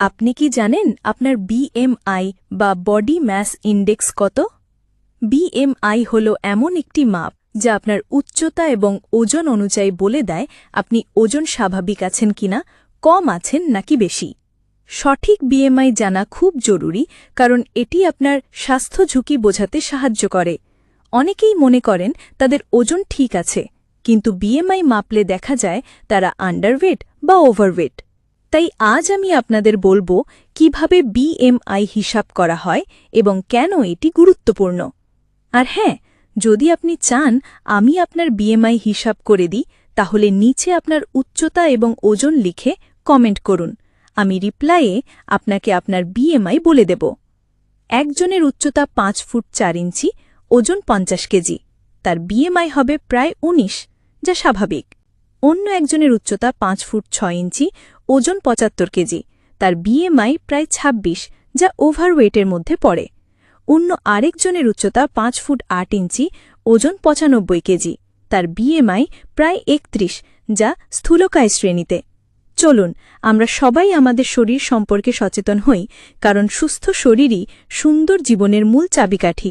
আপনি কি জানেন আপনার বিএমআই বা বডি ম্যাস ইন্ডেক্স কত? বিএমআই হল এমন একটি মাপ যা আপনার উচ্চতা এবং ওজন অনুযায়ী বলে দেয় আপনি ওজন স্বাভাবিক আছেন কিনা কম আছেন নাকি বেশি। সঠিক বিএমআই জানা খুব জরুরি কারণ এটি আপনার স্বাস্থ্য ঝুঁকি বোঝাতে সাহায্য করে। অনেকেই মনে করেন তাদের ওজন ঠিক আছে, কিন্তু বিএমআই মাপলে দেখা যায় তারা আন্ডারওয়েট বা ওভারওয়েট তাই আজ আমি আপনাদের বলব কীভাবে বিএমআই হিসাব করা হয় এবং কেন এটি গুরুত্বপূর্ণ। আর হ্যাঁ যদি আপনি চান আমি আপনার বিএমআই হিসাব করে দিই, তাহলে নিচে আপনার উচ্চতা এবং ওজন লিখে কমেন্ট করুন। আমি রিপ্লাইয়ে আপনাকে আপনার বিএমআই বলে দেব। একজনের উচ্চতা পাঁচ ফুট চার ইঞ্চি, ওজন পঞ্চাশ কেজি, তার বিএমআই হবে প্রায় ১৯ যা স্বাভাবিক। অন্য একজনের উচ্চতা পাঁচ ফুট ছয় ইঞ্চি, ওজন পঁচাত্তর কেজি। তার বিএমআই প্রায় ২৬ যা ওভারওয়েটের মধ্যে পড়ে। অন্য আরেকজনের উচ্চতা পাঁচ ফুট আট ইঞ্চি, ওজন পঁচানব্বই কেজি। তার বিএমআই প্রায় একত্রিশ, যা স্থূলকায় শ্রেণীতে। চলুন, আমরা সবাই আমাদের শরীর সম্পর্কে সচেতন হই, কারণ সুস্থ শরীরই সুন্দর জীবনের মূল চাবিকাঠি।